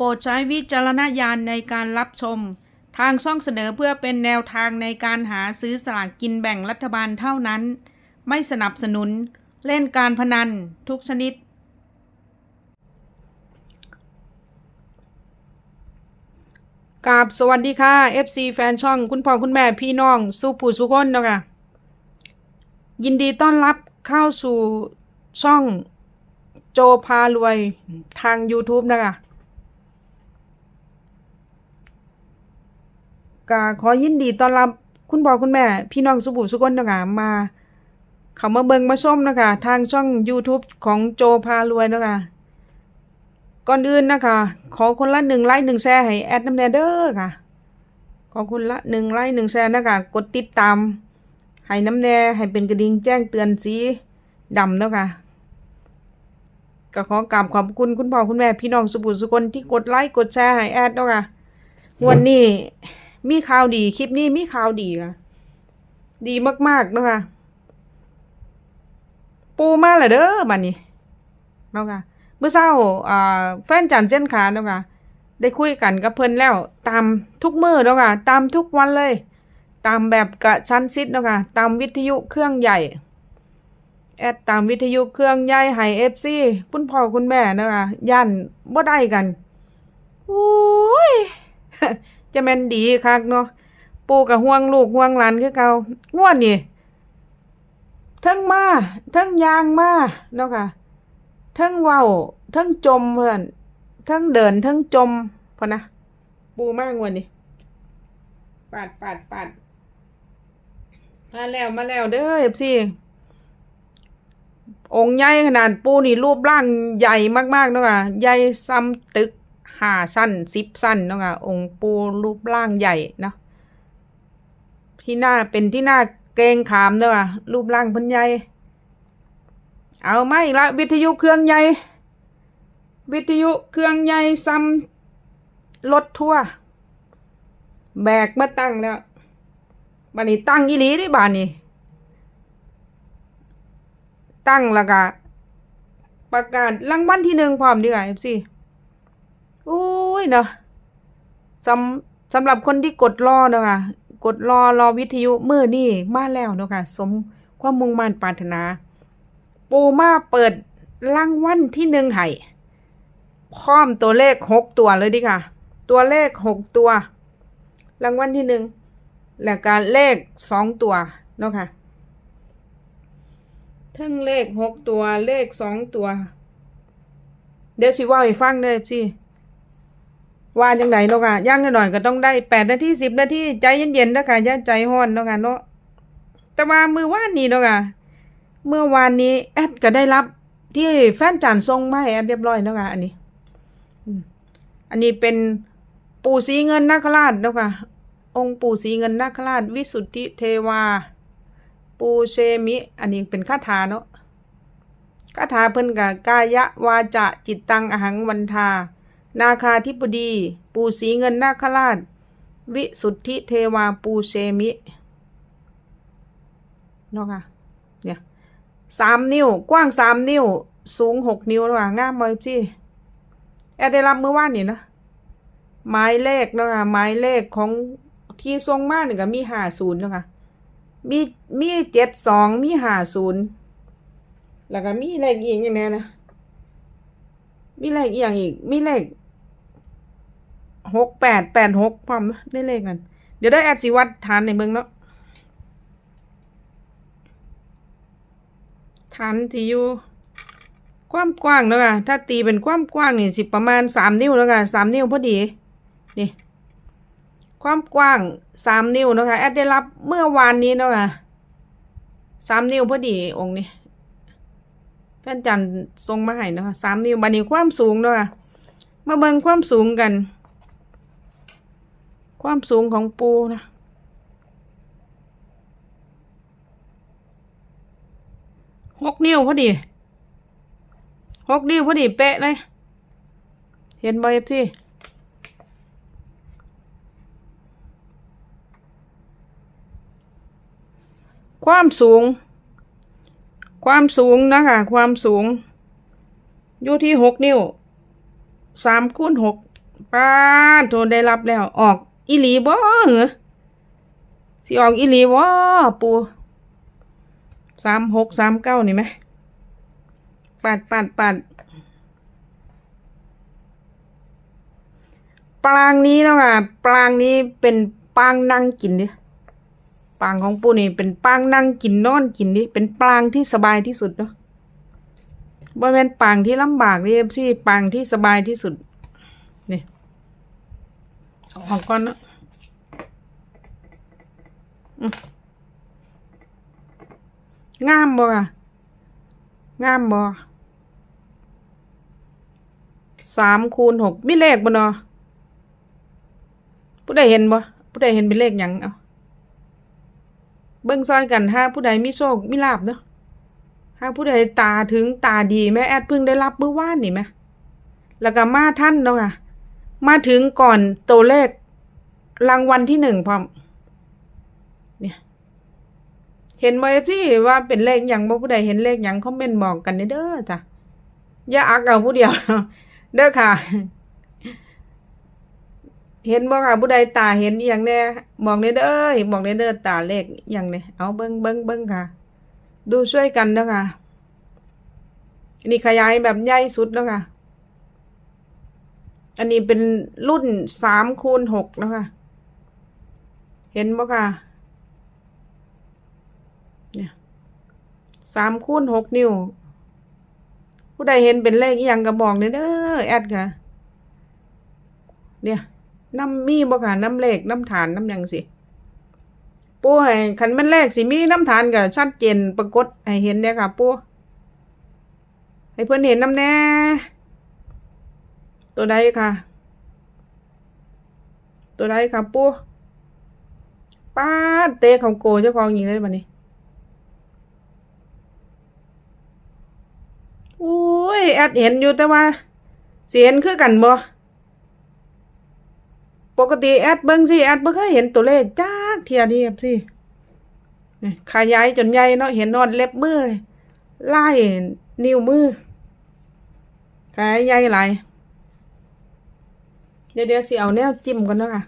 ปรดใช้วิจารณญาณในการรับชม ทางช่องเสนอเพื่อเป็นแนวทางในการหาซื้อสลากกินแบ่งรัฐบาลเท่านั้น ไม่สนับสนุน เล่นการพนันทุกชนิด กราบสวัสดีค่ะ FC แฟนช่องคุณพ่อคุณแม่พี่น้องสู้ผู้สุคนเนาะค่ะ ยินดีต้อนรับเข้าสู่ช่องโจพารวยทาง YouTube นะคะ ก็ขอยินดีต้อนรับคุณพ่อคุณแม่ พี่น้องสุบุสุคนนะคะมาเขามาเบิงมาชมนะคะ ทางช่อง YouTube ของโจพารวยนะคะก่อนอื่นนะคะ ขอคนละหนึ่งไลค์หนึ่งแชร์ให้แอดน้ำแนเด้อค่ะ ขอคนละหนึ่งไลค์หนึ่งแชร์นะคะ กดติดตาม ให้น้ำแน่ให้เป็นกระดิ่งแจ้งเตือนสีดำนะค่ะก็ขอกราบขอบคุณคุณพ่อคุณแม่พี่น้องสุบุสุคนที่กดไลค์กดแชร์ให้แอดนะค่ะวันนี้ มีข่าวดีคลิปนี้มีข่าวดีค่ะดีมากๆนะคะปูมาและเด้อบัดนี้เนาะค่ะเมื่อเช้าอ่าแฟนจันเส้นขาเนาะค่ะได้คุยกันกับเพิ่นแล้วตามทุกมือเนาะค่ะตามทุกวันเลย ตามแบบกระชั้นซิดเนาะค่ะตามวิทยุเครื่องใหญ่แอดตามวิทยุเครื่องใหญ่ให้เอฟซีคุณพ่อคุณแม่เนาะค่ะย่านบ่ได้กันโอ้ย จะแม่นดีคักเนาะปู่กับห่วงลูกห่วงหลานคือเก่าง่วนนี่ทั้งมาทั้งยางมาเนาะค่ะทั้งเว้าทั้งจมเพื่อนทั้งเดินทั้งจมพอนะปูมากงวนนี่ปาดปาดปาดมาแล้วมาแล้วเด้อเอฟซีองค์ใหญ่ขนาดปูนี่รูปร่างใหญ่มากๆเนาะค่ะใหญ่ซ้ำตึก ห้าสั้นสิบสั้นเนาะค่ะองค์ปูรูปร่างใหญ่เนาะที่หน้าเป็นที่หน้าเกรงขามเนาะค่ะรูปร่างพันใหญ่เอาไมาอีกละวิทยุเครื่องใหญ่ วิทยุเครื่องใหญ่ซ้ำรถทั่ว แบกมาตั้งแล้วบานนี้ตั้งอีหลีได้บานนี้ ตั้งแล้วก็ประกาศรางวัลที่หนึ่งพร้อมดีกว่าเอฟซี อุ้ยเนาะสำสำหรับคนที่กดรอเนาะค่ะกดรอรอวิทยุมือนี่มาแล้วเนาะค่ะสมความมุ่งมั่นปรารถนาปูมาเปิดรางวัลที่หนึ่งให้พร้อมตัวเลขหกตัวเลยดิค่ะ ตัวเลขหกตัวรางวัลที่หนึ่งและการเลขสองตัวเนาะค่ะทั้งเลขหกตัวเลขสองตัว เดี๋ยวสิว่าให้ฟังเด้สิ ว่าจังไดเนาะค่ะย่างหน่อยก็ต้องได้แปดนาทีสิบนาทีใจเย็นๆนะคะอย่าใจห้อนเนาะค่ะเนาะแต่ว่ามือวานนี้เนาะค่ะเมื่อวานนี้แอดก็ได้รับที่แฟนจันทร์ส่งมาให้แอดเรียบร้อยเนาะค่ะอันนี้อันนี้เป็นปู่สีเงินนาคราชเนาะค่ะองค์ปู่สีเงินนาคราช วิสุทธิเทวา ปูเชมิ อันนี้เป็นคาถาเนาะคาถาเพิ่นกับกายะวาจะจิตตังอหังวันทา นาคาธิปดี ปูสีเงินนาคราช วิสุทธิเทวาปูเชมิเนาะค่ะเนี่ยสามนิ้ว กว้างสามนิ้ว สูงหกนิ้วเนาะค่ะงามเลยพี่แอดได้รับเมื่อวานนี่นะหมายเลขเนาะค่ะหมายเลขของที่ทรงมาเนี่ยก็มีห้าศูนย์เนาะค่ะมีมีเจ็ดสองมีห้าศูนย์แล้วก็มีเลขอีกอย่างแนี้นะมีเลขอีกอย่างอีกมีเลข หกแปดแปดหกพร้อมนะได้เลขนั้นเดี๋ยวได้แอดสิวัดฐานในเมืองเนาะฐานที่อยู่ความกว้างเนาะค่ะถ้าตีเป็นความกว้างนี่สิประมาณสามนิ้วเนาะค่ะสามนิ้วพอดีนี่ความกว้างสามนิ้วเนาะค่ะแอดได้รับเมื่อวานนี้เนาะค่ะสามนิ้วพอดีองค์นี้แฟนจันทร์ทรงมาให้เนาะค่ะสามนิ้วบันนี้ความสูงเนาะค่ะมาเบิ่งความสูงกัน ความสูงของปูนะหกนิ้วพอดีหกนิ้วพอดีเป๊ะเลย เห็นบอยที่ความสูง ความสูงนะคะ ความสูง อยู่ที่หกนิ้วสามคูณหกป้าดโทรได้รับแล้วออก อีหลีบ่เหรอสิออกอีหลีบ่ปูสามหกสามเก้านี่ไหมปาดปาดปาดปลางนี้เนาะค่ะปลางนี้เป็นปางนั่งกินดิปางของปูนี่เป็นปางนั่งกินนอนกินดิเป็นปลางที่สบายที่สุดเนาะบ่แม่นปางที่ลำบากนี่ที่ปางที่สบายที่สุด เอาออกก่อนเนาะอืมงามบ่อะงามบ่สามคูณหกมีเลขบ่เนาะผู้ใดเห็นบ่ผู้ใดเห็นเป็นเลขหยังเอาเบิ่งซอยกันถ้าผู้ใดมีโชคมีลาบเนาะถ้าผู้ใดตาถึงตาดีแม่แอดเพิ่งได้รับเมื่อวานนี่แม่แล้วก็มาท่านเนาะค่ะ มาถึงก่อนตัวเลขรางวัลที่หนึ่งพร้อมเนี่ย เห็นบ่เอฟซีว่าเป็นเลขหยังบ่ผู้ใดเห็นเลขหยังคอมเมนต์บอกกันเด้อจ้ะอย่าอักเอาผู้เดียว เด้อค่ะ เห็นบ่ค่ะผู้ใดตาเห็นอย่างแน่บอกเด้อเด้อบอกเด้อเด้อตาเลขอย่างแน่เอาเบิ่งเบิ่งเบิ่งค่ะ ดูช่วยกันเด้อค่ะนนี้ขยายแบบใหญ่สุดแล้วค่ะ อันนี้เป็นรุ่นสามคูณหกนะคะ เห็นบ่ค่ะ เนี่ยสามคูณหกนิ้ว ผู้ใดเห็นเป็นเลขอหยังก็บอกเด้อเด้อแอดค่ะ เนี่ยน้ำมีบ่ค่ะ น้ำเลขน้ำฐานน้ำยังสิปูให้คันแมันเลขสิมีน้ำฐานก็ชัดเจนปรากฏให้เห็นเด้อค่ะปูให้เพื่อนเห็นน้ำแน่ ตัวใดค่ะ ตัวใดค่ะปูป้าดเตะของโกเจ้าของยิงเลยบัดนี้โอ้ยแอดเห็นอยู่แต่ว่า เสียนคือกันบ่ปกติแอดเบิ่งสิแอดเบ่เคยเห็นตัวเลขจักเทียนี่ครับสินี่ขยายจนใหญ่เนาะเห็นนอดเล็บมือไล่นิ้วมือขยายใหญ่หลาย ดี๋ยวเดี๋ยวสิเอาแนวจิ้มก่อนเนาะค่ะ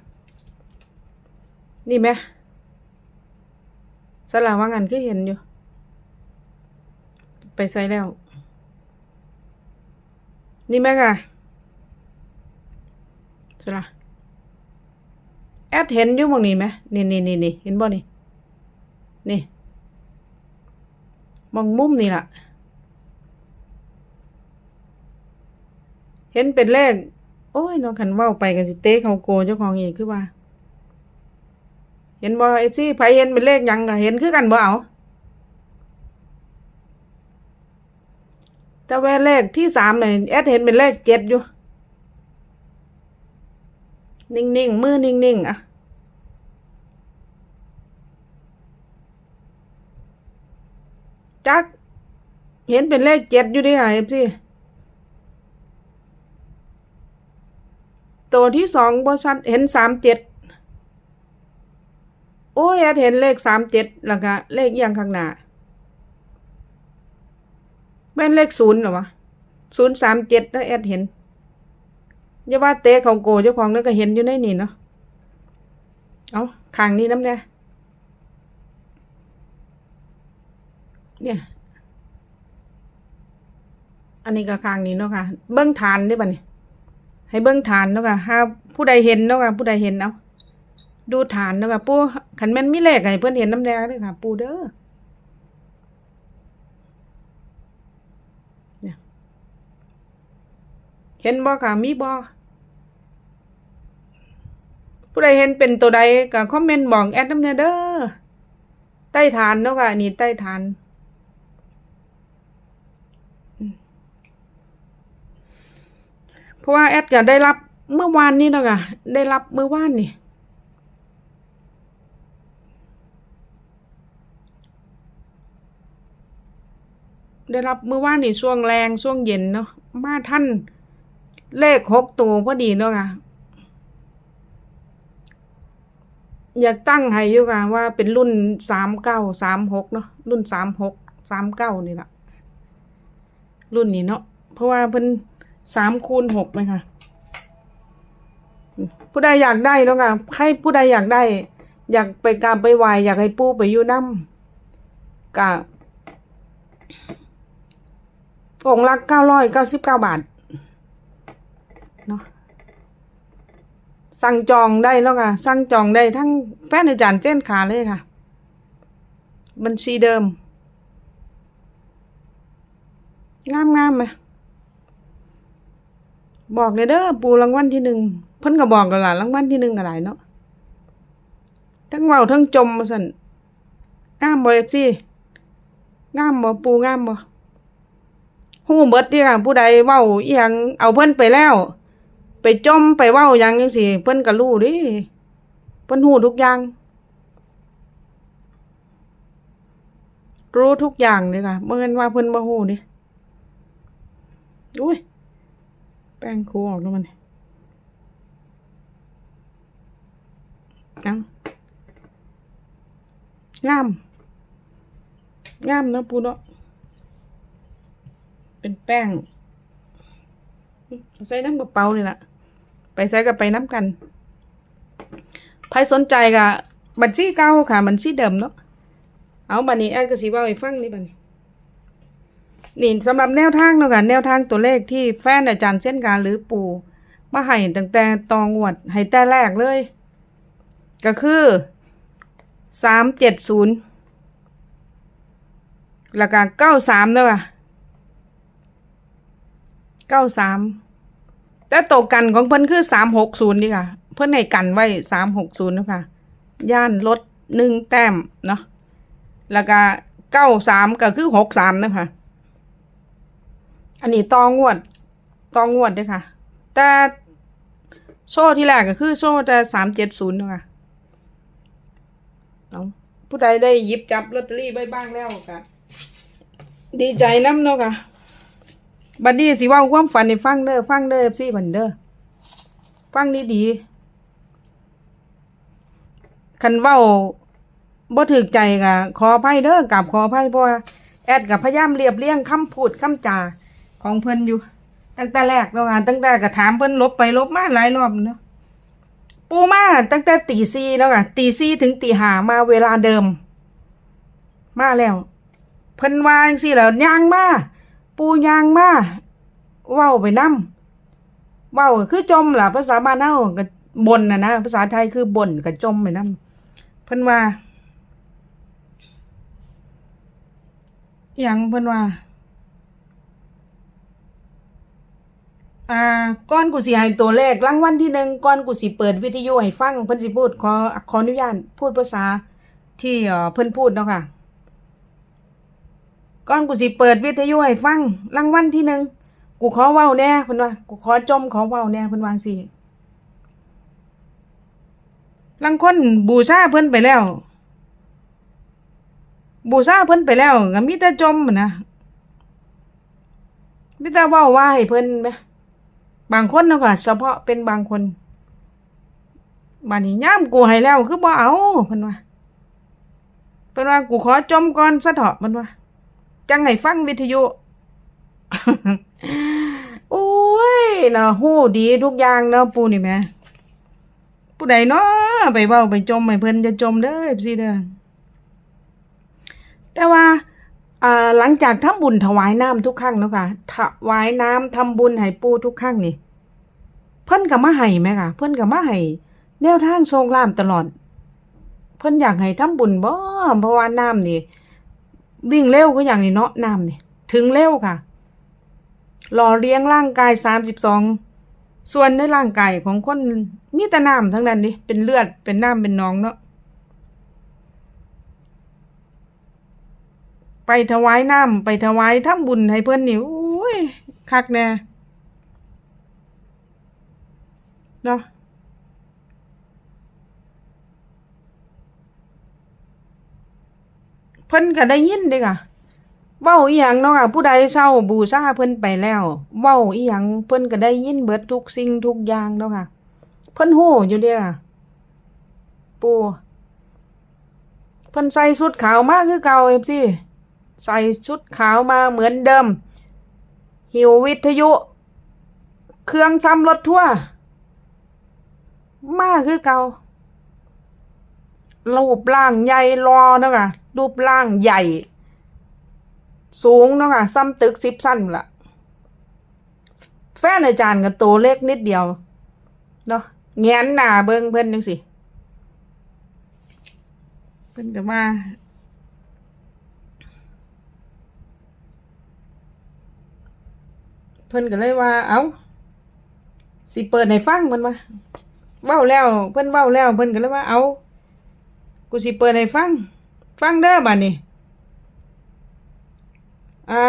นี่ไหมสลาว่างันก็เห็นอยู่ ไปใส่แล้ว นี่ไหมค่ะสลาแอดเห็นอยู่บางนี้ไหมนี่นี่นี่นี่เห็นบ่นี่ นี่มองมุมนี่ล่ะ เห็นเป็นเลข โอ้ยน้องขันเว้าไปกันสิเต้เขาโกเจ้าของอีกคือว่า เห็นบ่เอฟซีไผเห็นเป็นเลขยังก็เห็นคือกันบ่เอาแต่ว่าเลขที่สามเนี่ยแอดเห็นเป็นเลขเจ็ดอยู่ นิ่งๆมือนิ่งๆอะจัก เห็นเป็นเลขเจ็ดอยู่ดิค่ะเอฟซี ตัวที่สองบชัดเห็นสามเจ็ดโอ้ยแอดเห็นเลขสามเจ็ดแล้วก็เลขยังข้างหน้าแม่นเลขศูนย์เหรอวะศูนย์สามเจ็ดแล้วแอดเห็นอย่าว่าเตะของโกเจ้าของนั่นก็เห็นอยู่ในนี่เนาะเอาขางนี้น้ำเนี่ยเนี่ย อันนี้ก็ขางนี้เนาะค่ะ เบิ้งฐานได้ป่ะเนี่ย ให้เบิ้งฐานเนาะค่ะถ้าผู้ใดเห็นเนาะค่ะผู้ใดเห็นเอาดูฐานเนาะค่ะปูขันแม่นมีเลขให้เพื่อนเห็นน้ำแดงด้วยค่ะ ปูเด้อเห็นบ่ค่ะ มีบ่ผู้ใดเห็นเป็นตัวใดก็คอมเมนต์บอกแอดน้ำแดงเด้อใต้ฐานเนาะค่ะอันนี้ใต้ฐาน เพราะว่าแอดจะได้รับเมื่อวานนี้นะค่ะได้รับเมื่อวานนี่ได้รับเมื่อวานนี่ช่วงแรงช่วงเย็นเนาะมาท่านเลขหกตัวพอดีเนาะค่ะอยากตั้งให้อยู่ค่ะว่าเป็นรุ่นสามเก้าสามหกเนาะรุ่นสามหกสามเก้านี่แหละรุ่นนี้เนาะเพราะว่าเป็น สามคูณหกไหมค่ะผู้ใดอยากได้เนาะค่ะให้ผู้ใดอยากได้ อยากไปกราบไปไหวอยากให้ปู่ไปอยู่นำกะองละเก้าร้อยเก้าสิบเก้าบาทเนาะสั่งจองได้แล้วค่ะสั่งจองได้ทั้งแฟนอาจารย์เส้นขาเลยค่ะ บัญชีเดิม งามงามไหม บอกเลยเด้อปูรางวัลที่หนึ่งเพิ่นก็บอกแล้วล่ะรางวัลที่หนึ่งอะไรเนาะทั้งเว้าทั้งจมมาสั่นงามบ่เอฟซีงามบ่ปูงามบ่ฮู้เบิดเด้ค่ะผู้ใดเว้าอีหยังเอาเพิ่นไปแล้ว ไปจมไปเว้าหยังจังซี่เพิ่นก็รู้ดิเพิ่นฮู้ทุกอย่าง รู้ทุกอย่างเลยค่ะบ่แม่นว่าเพิ่นบ่ฮู้ดิอุ้ย แป้งคูออกแล้วมันเอางามงามเนอะปูเนาะเป็นแป้งใส่น้ำกระเป๋าเลยล่ะไปใส่กับไปน้ำกันใครสนใจกับบัญชีเก่าค่ะ บัญชีเดิมเนาะเอาบันนี้แอดก็สิเว่าให้ฟังนี่บันนี้ นี่สำหรับแนวทางเนาะค่ะแนวทางตัวเลขที่แฟนอาจารย์เช่นการหรือปู่มาให้ตั้งแต่ตองวดให้แต่แรกเลย ก็คือสามเจ็ดศูนย์แล้วก็เก้าสามเนาะค่ะเก้าสามแต่ตกกันของเพิ่นคือสามหกศูนย์นี่ค่ะ เพิ่นให้กันไว้สามหกศูนย์นาะคะย่านลดหนึ่งแต้มเนาะแล้วก็เก้าสามก็คือหกสามนะคะ อันนี้ตองวดตองวดด้วยค่ะ แต่โซ่ที่แรกก็คือโซ่แต่สามเจ็ดศูนย์นาะค่ะเอาผู้ใดได้หยิบจับลอตเตอรี่ไว้บ้างแล้วค่ะ ดีใจน้ำเนาะค่ะ บัดนี้สิว่าความฝันในฟังเด้อฟังเด้อซี่บันเด้อฟังดีดีคันเว้าบ่ถึกใจก็ขออภัยเด้อกับขออภัยเพราะแอดกับพยายามเรียบเรียงคำพูดคำจา ของเพิ่นอยู่ ตั้งแต่แรกแล้วอะตั้งแต่ก็ถามเพิ่นลบไปลบมาหลายรอบเนาะปูมาตั้งแต่ตีสี่แล้วอะตีสี่ถึงตีห้ามาเวลาเดิม มาแล้วเพิ่นวางซี่แล้วย่างมาปูย่างมาเว้าไปนํเว้าคือจมล่ะภาษาบ้านเฮาก็บ่นน่ะนะภาษาไทยคือบ่นก็จมไปนํเพิ่นว่าอหยังเพิ่นว่า อ่าก่อนกูสิให้ตัวเลขรางวัลที่หนึ่งก่อนกูสิเปิดวิทยุให้ฟังเพิ่นสิพูดขอขออนุญาตพูดภาษาที่เอ่อเพิ่นพูดเนาะค่ะก่อนกูสิเปิดวิทยุให้ฟังรางวัลที่หนึ่งกูขอเว้าแน่เพิ่นว่า กูขอจมขอเว้าแน่เพิ่นวางสิลางคนบูชาเพิ่นไปแล้ว บูชาเพิ่นไปแล้วก็มีแต่จมนนะมีแต่เว้าว่าให้เพิ่นแหม บางคนนะค่ะเฉพาะเป็นบางคนบานี้ย่ามกูให้แล้วคือบ่เอาเพิ่นว่าเพิ่นว่ากูขอจมก่อนซะเถาะเพิ่นว่าจังให้ฟังวิทยุโอ้ยเนาะฮู้ดีทุกอย่างเนาะปูนี่แม่ผู้ใดเนาะไปเว้าไปจมให้เพิ่นจะจมเด้อสิเด้อแต่ว่า หลังจากทำบุญถวายน้ำทุกครั้งเนาะค่ะถวายน้ำทำบุญให้ปู่ทุกครั้งนี่ เพิ่นก็มาให้แม่ค่ะ เพิ่นก็มาให้แนวทางโชคลาภตลอด เพิ่นอยากให้ทำบุญบ่เพราะว่าน้ำนี่ วิ่งเร็วก็อย่างนี้เนาะน้ำนี่ ถึงเร็วค่ะ หล่อเลี้ยงร่างกายสามสิบสองส่วนในร่างกายของคนมีแต่น้ำทั้งนั้นดิเป็นเลือดเป็นน้ำเป็นหนองเนาะ ไปถวายน้ำไปถวายทำบุญให้เพิ่อนนี่โอ้ยคักแน่เนาะเพิ่นก็ได้ยินเด้ค่ะเว้าอีหยังเนาะค่ะผู้ใดเศร้าบูชาเพิ่นไปแล้วเว้าอีหยังเพิ่นก็ได้ยินเบิดทุกสิ่งทุกอย่างเนาะค่ะเพิ่นฮู้อยู่เด้อค่ะปูเพิ่นใส่ชุดขาวมากคือเก่า FC ใส่ชุดขาวมาเหมือนเดิม หิววิทยุ เครื่องซ้ำรถทั่วร์มาคือเการูปร่างใหญ่รอเนาะค่ะรูปร่างใหญ่ สูงเนาะค่ะซ้ำตึกสิบสั้นละแฟนอาจารย์ก็ตัวเล็กนิดเดียวเนาะแงนหนาเบิ่งเพิ่อนจังสิเพิ่อนก็มา เพิ่นก็เลยว่า เอ้าสิเปิดให้ฟังเพิ่นว่าเว้าแล้ว เพิ่นเว้าแล้ว เพิ่นก็เลยว่า เอากูสิเปิดให้ฟัง ฟังเด้อบัดนี้อ่า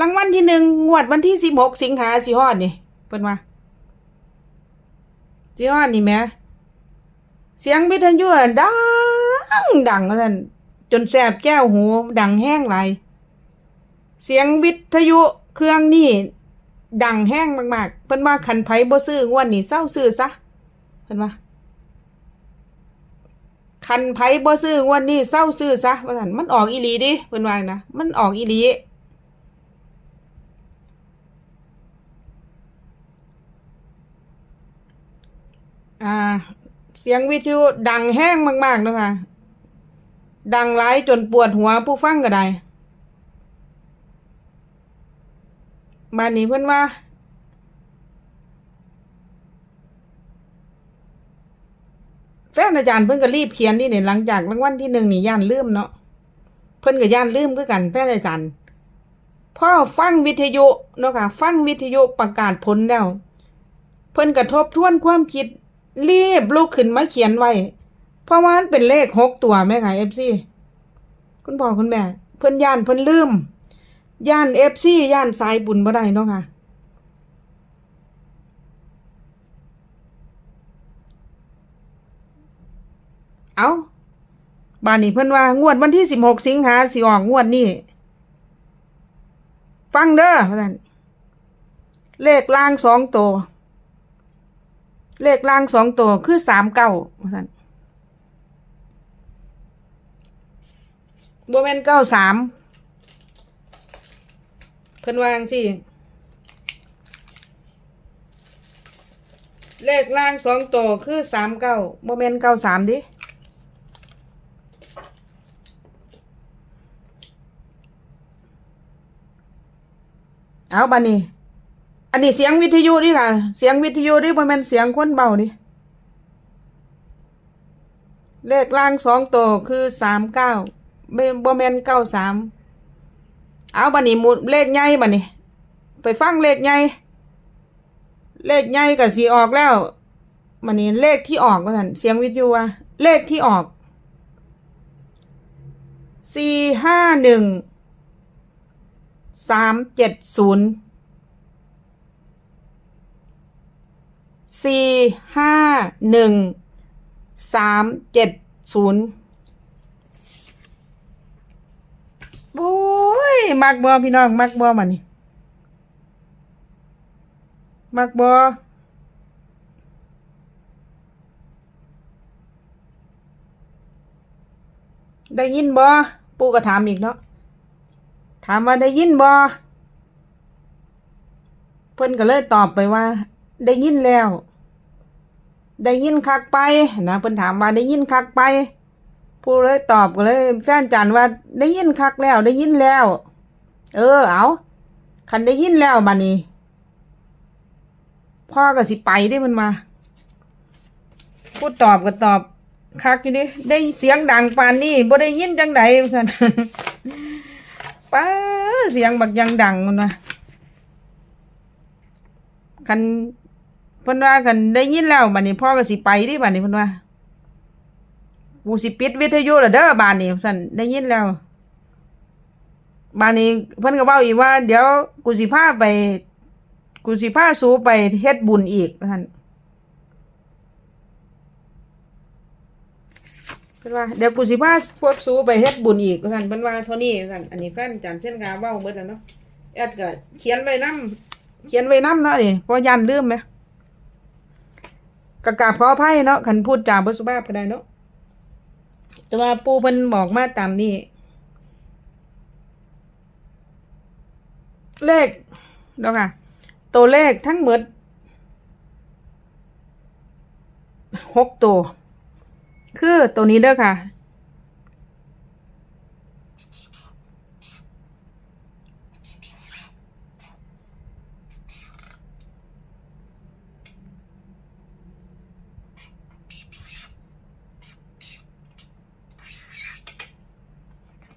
รางวัลที่หนึ่งงวดวันที่สิบหกสิงหาสิฮอดนี่เพิ่นว่าสิฮอดนี่แหมเสียงวิทยุอะดังดังว่าซั่นจนแสบแก้วหูดังแห้งหล เสียงวิทยุเครื่องนี่ดังแห้งมากๆ เพิ่นว่าคันไผบ่ซื้องวดนี้เศร้าซื้อซะเพิ่นว่าคันไผบ่ซื้องวดนี้เศร้าซื้อซะว่าซั่นมันออกอีหลีดิเพิ่นว่านะมันออกอีหลีอ่า เสียงวิทยุดังแห้งมากๆนะคะดังหลายจนปวดหัวผู้ฟังก็ได้ บ้านนี้เพิ่อนว่า แฟนอาจารย์เพิ่อนก็รีบเขียนนี่เนี่ยหลังจากรางวัลที่หนึ่งนี่ย่านลืมเนาะเพิ่อนก็ย่านลืมคือกันแฟนอาจารย์พ่อฟังวิทยุเนาะค่ะฟังวิทยุประกาศผลแล้ว เพิ่อนกระทบทวนความคิด รีบลุกขึ้นมาเขียนไว้ เพราะว่ามันเป็นเลขหกตัวแม่ค่ะเอฟซีคุณพ่อคุณแม่ เพิ่อนย่านเพิ่อนลืม ย่านเอฟซีย่านสายบุญบ่ได้เนาะค่ะ เอาบานนี้เพิ่นว่างวดวันที่สิบหกสิงหาสิออกงวดนี้ฟังเด้อพ่านเลขล่างสองตัว เลขล่างสองตัวคือสามเก้าพ่าซั่นบ่แมนเก้าสาม พิ่นวางสิเลขล่างสองตัวคือสามเก้าโมเมนต์เก้าสามดิเอาบันนี้อันนี้เสียงวิทยุดิค่ะ เสียงวิทยุดิโมเมนต์เสียงคนเบาดิเลขล่างสองตัวคือสามเก้าโมเมนต์เก้าสาม เอาบันนี้มุดเลขใหญ่บันนี้ ไปฟังเลขใหญ่เลขใหญ่กับสีออกแล้วบันนี้เลขที่ออกก็ท่านเสียงวิทยุว่า เลขที่ออกสี่ห้าหนึ่งสามเจ็ดศูนย์สี่ห้าหนึ่งสามเจ็ดศูนย์ โอ้ย มักบ่พี่น้อง มักบ่มันนี่มักบ่ได้ยินบ่ปู่ก็ถามอีกเนาะถามว่าได้ยินบ่เพิ่อนก็เลยตอบไปว่า ได้ยินแล้ว ได้ยินคักไปนะเพิ่อนถามว่าได้ยินคักไปผู้เลยตอบก็เลย แฟนจันว่าได้ยินคักแล้ว ได้ยินแล้ว เออ เอาคันได้ยินแล้วมานี่พ่อก็สิไปได้มันมา พูดตอบก็ตอบคักอยู่ดิได้เสียงดังปานนี่บ่ได้ยินจังใดสันป้าเสียงบักยังดังมันว่าคันเพิ่นว่าคันได้ยินแล้วบัดนี้พ่อก็สิไปดิบัดนี้เพิ่นว่ากูสิปิดวิทยุแล้วเด้อบ้านนี้สั่นได้ยินแล้ว บ้านี้เพิ่นก็เว้าอีกว่า เดี๋ยวกูสิพาไป กูสิพาสูไปเฮ็ดบุญอีกท่านเพิ่นว่าเดี๋ยวกูสิพาพวกสูไปเฮ็ดบุญอีกท่านเพิ่นว่าเท่านี้ท่านอันนี้แฟนจันเช่นกาเว้าเบิดแล้วเนาะแอดก็เขียนไว้นํเขียนไว้นํเนาะนี่เพราะยันลืมไหมกะกราบขออภัยเนาะคันพูดจาบ่สุภาพก็ได้เนาะแต่ว่าปูเพิ่นบอกมาตามนี้ เลขเนาะค่ะ ตัวเลขทั้งหมดหกตัว คือตัวนี้เด้อค่ะ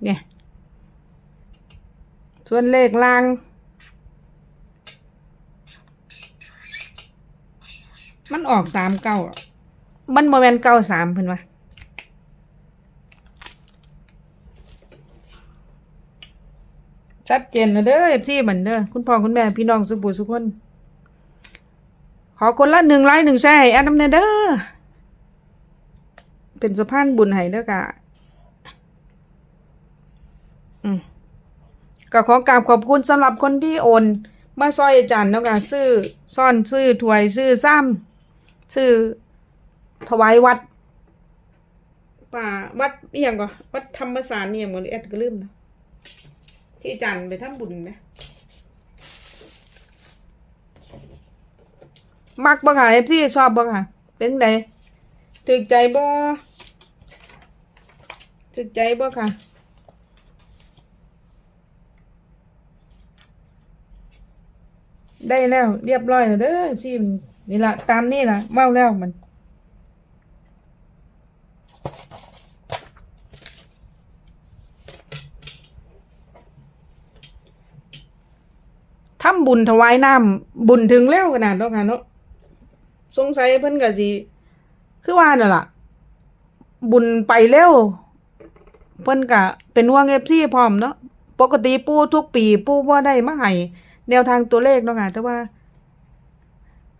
เนี่ย ส่วนเลขล่าง มันออกสามเก้าอะมันโมเมนเก้าสามเพิ่นว่าชัดเจนแล้วเด้อเอฟซีเหมือนเด้อคุณพ่อคุณแม่พี่น้องสุบุสุกคน ขอคนละหนึ่งไลค์หนึ่งแชร์ให้แอดน้ำเนเด้อเป็นสะพานบุญให้เด้อกะอืมก็ขอกราบขอบคุณสำหรับคนที่โอนมาซอยอาจารย์เนาะค่ะซื้อซ่อนซื้อถวยซื้อซ้ำ ซื้อถวายวัด ป่าวัดอหย่างก็วัดธรรมสารเนี่ยเหมือนแอดก็ลืมนะที่อาจารย์ไปทำบุญนะมักบ่ค่ะเอฟซีชอบบ่ค่ะ เป็นไงถึกใจบ่ถึกใจบ่ค่ะได้แล้วเรียบร้อยแล้วเด้อที่ นี่ละตามนี่ละเว้าแล้วมัน ทำบุญถวายน้ำบุญถึงแล้วขนาดนั้นค่ะเนาะสงสัยเพิ่นก็สิคือว่านั่นล่ะ บุญไปเร็วเพิ่นก็เป็นห่วง FC พร้อมเนาะปกติปู่ทุกปีปู่บ่าได้มาให้แนวทางตัวเลขเนาะค่ะแต่ว่า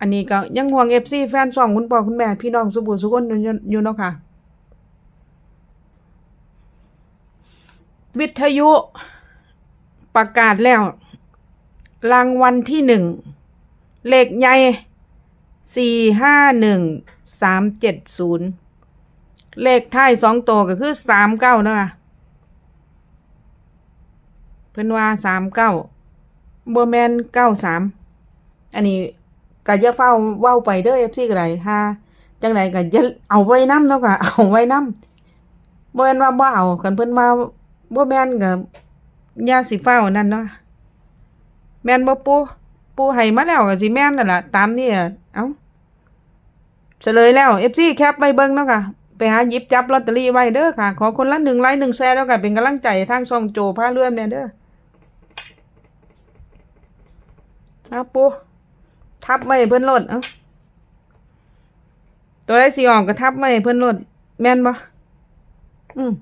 อันนี้ก็ยังห่วงเอฟซีแฟนสองคุณพ่อคุณแม่พี่น้องสุบุสุคนอยู่อยู่เนาะค่ะ วิทยุประกาศแล้ว รางวัลที่หนึ่งเลขใหญ่สี่ห้าหนึ่งสามเจ็ดศูนย์เลขท้ายสองตัวก็คือสามเก้าเนาะคะเพิ่นว่าสามเก้าบแมนเก้าสามอันนี้ ก็จะเฝ้าเว้าไปเด้อเอฟซีก็ได้ค่ะจังไดก็จะเอาไว้นำเนาะค่ะเอาไว้นำบ่แม่นว่าบ่เอาคันเพิ่นว่าบ่แม่นก็ยาสิเฝ้านั่นเนาะแม่นบ่ปูปูให้มาแล้วก็สิแม่นนั่นล่ะตามนี้อะเอ้าเฉลยแล้ว FC แคปไว้เบิ่งเนาะค่ะไปหาหยิบจับลอตเตอรี่ไว้เด้อค่ะ ขอคนละ1ไลค์1แชร์แล้วกันเป็นกำลังใจทางช่องโจพาเรื่อนแม่เด้อเอาปู ทับไม่เพิ่อนโลดเอ้าตัวได้สีออกก็ทับไม่เพิ่อนโลดแม่นบ่อืม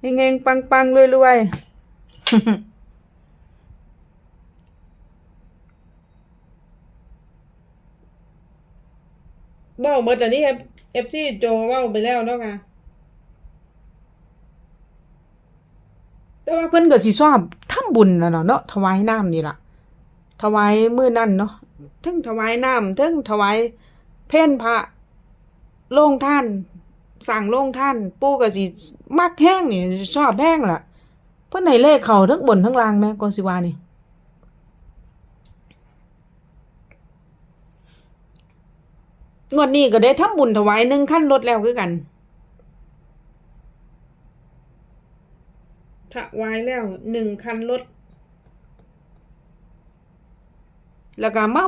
เฮงๆปังๆรวยๆเบ้าหมดอันนี้เอฟซีโจเว้าไปแล้วเนาะค่ะแต่ว่าเพิ่นก็สิชอบทำบุญน่ะเนาะเนาะถวายน้ำนี่ล่ะ ถวายมื้อนั่นเนาะทั้งถวายน้ำทั้งถวายเพ่นพระโรงท่าน สั่งโรงท่าน ปู่ก็สิมักแห้งนี่ชอบแห้งล่ะ เพิ่นให้เลขเขาทั้งบนทั้งล่างแม่ก็สิวานี่งวดนี้ก็ได้ทำบุญถวายหนึ่งขั้นรถแล้วคือกันถวายแล้วหนึ่งคันรถ แล้วก็มา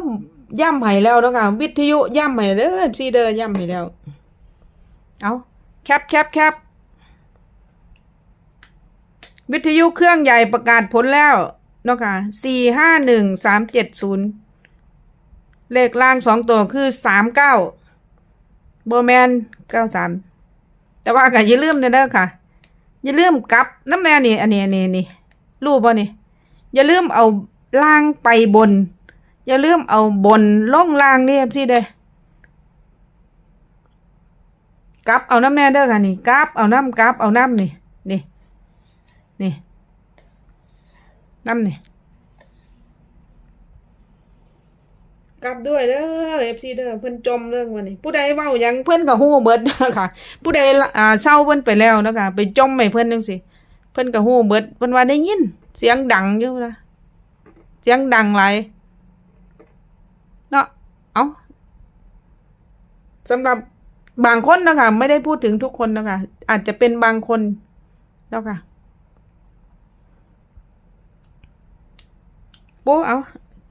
ย่ำให้แล้วแล้วก็วิทยุย่ำให้เด้อซีเดอร์ย่ำให้แล้ว เอาแคปแคปแคปวิทยุเครื่องใหญ่ประกาศผลแล้วเนาะค่ะสี่ห้าหนึ่งสามเจ็ดศูนย์เลขล่างสองตัวคือสามเก้าโบแมนเก้าสามแต่ว่าก็อย่าลืมเด้อค่ะ อย่าลืมกลับน้ำแน่นี่ อันนี้อันนี้นี่รูปบ่นี่อย่าลืมเอาล่างไปบน อย่าลืมเอาบนล่องล่างนี่พี่เด้กลับเอาน้ำแน่เด้อค่ะนี่กลับเอาน้ำกลับเอาน้ำนี่นี่นี่น้ำนี่กลับด้วยเด้อ FC เด้อเพิ่อนจมเรื่องวันนี้ ผู้ใดเว้าหยังเพิ่อนก็ฮู้เบิดค่ะ ผู้ใดอ่าเศร้าเพิ่อนไปแล้วนะคะไปจมให้เพิ่อนจังซี่เพิ่อนก็ฮู้เบิดเพิ่นว่าได้ยิน เสียงดังอยู่นะเสียงดังหลาย เนาะเอ้าสำหรับบางคนนะคะไม่ได้พูดถึงทุกคนนะคะอาจจะเป็นบางคนแล้วค่ะปูเอา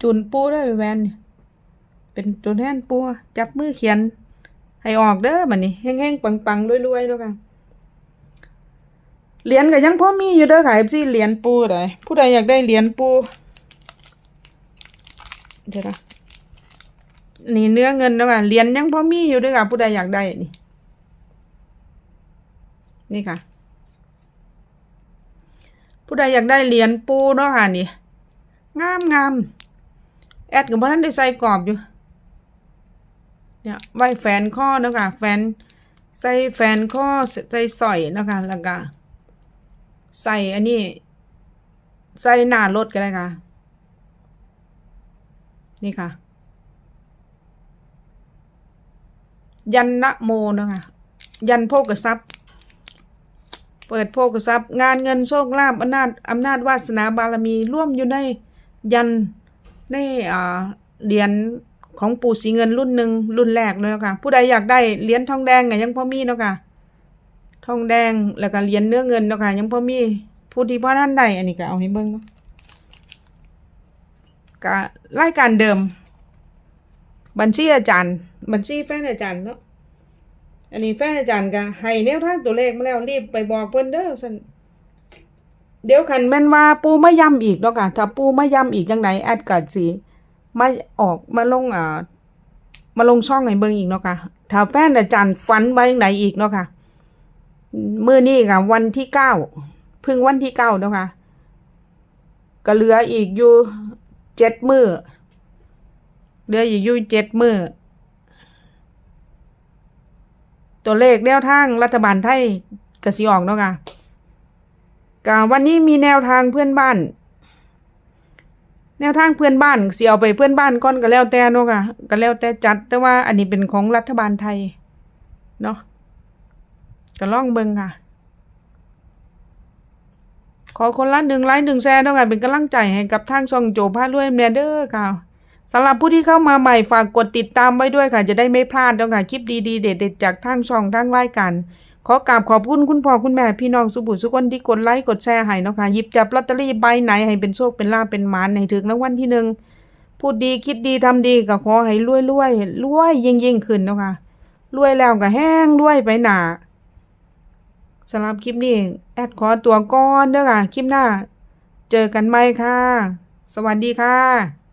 จุนปูได้แวนเป็นตัวแทนปูจับมือเขียน ให้ออกเด้อบัดนี้แห้งๆปังๆรวยๆแล้วค่ะเหรียญก็ยังพอมีอยู่เด้อค่ะเอฟซีเหรียญปูได้ผู้ใดอยากได้เหรียญปูเดี๋ยวนะ นี่เนื้อเงินแล้วค่ะเหรียญยังพอมีอยู่ด้อค่ะผู้ใดอยากได้นี่นี่ค่ะ ผู้ใดอยากได้เหรียญปูเนาะค่ะนี่งามงามแอดกับพ่นั้นได้ใส่กรอบอยู่เนี่ยไว้แฟนข้อเนาะค่ะแฟนใส่แฟนข้อใส่สร้อยเนาะค่ะแล้วก็ใส่อันนี้ ใส่หน้ารถก็ได้ค่ะ นี่ค่ะ ยันนะโมเนาะค่ะยันโภกทรัพย์ เปิดโภกทรัพย์ งานเงินโชคลาภอำนาจอำนาจวาสนาบารมีร่วมอยู่ในยันในอ่าเหรียญของปู่สีเงินรุ่นหนึ่งรุ่นแรกเลยนะคะผู้ใดอยากได้เหรียญทองแดงก็ยังพ่อมีเนาะค่ะทองแดงแล้วก็เหรียญเนื้อเงินเนาะค่ะยังพ่อมีผู้ที่พ่อท่านใดอันนี้ก็เอาให้เบิ่งเนาะก็รายการเดิม บัญชีอาจารย์ บัญชีแฟนอาจารย์เนาะอันนี้แฟนอาจารย์ก็ให้แนวทางตัวเลขมาแล้วรีบไปบอกเพิ่นเด้อซั่นเดี๋ยวคันแม่นว่าปูไม่ย้ำอีกเนาะค่ะถ้าปูไม่ย้ำอีกจังไดแอดกัดสิมาออกมาลงอ่ามาลงช่องให้เบิ่งอีกเนาะค่ะถ้าแฟนอาจารย์ฝันไว้จังไดอีกเนาะค่ะมื้อนี้ค่ะวันที่เก้าเพึ่งวันที่เก้าเนาะค่ะก็เหลืออีกอยู่เจ็ดมื้อ เหลืออีกอยู่เจ็ดมือตัวเลขแนวทางรัฐบาลไทยกสิออกเนาะค่ะกาวันนี้มีแนวทางเพื่อนบ้าน แนวทางเพื่อนบ้านสิเอาไปเพื่อนบ้านก่อนก็แล้วแต่เนาะค่ะก็แล้วแต่จัด แต่ว่าอันนี้เป็นของรัฐบาลไทยเนาะก็ลองเบิงค่ะ ขอคนละหนึ่งไลค์หนึ่งแชร์เนาะค่ะเป็นกำลังใจให้กับทางช่องโจพารวยแมเดอร์ค่ะ สำหรับผู้ที่เข้ามาใหม่ฝากกดติดตามไว้ด้วยค่ะ จะได้ไม่พลาดเนาะค่ะ คลิปดีๆ เด็ดๆ จากทางช่องทางรายการขอกราบขอบคุณคุณพ่อคุณแม่พี่น้องสุบุสุคนที่กดไลค์กดแชร์ให้เนาะค่ะหยิบจับลอตเตอรี่ใบไหนให้เป็นโชคเป็นลาภเป็นหมานให้ถึงรางวัลที่หนึ่งพูดดีคิดดีทำดีก็ขอให้รวยรวยรวยยิ่งยิ่งขึ้นเนาะค่ะรวยแล้วก็แห้งรวยไปหนาสำหรับคลิปนี้ แอดขอตัวก่อนเด้อค่ะ คลิปหน้า เจอกันไหมค่ะ สวัสดีค่ะ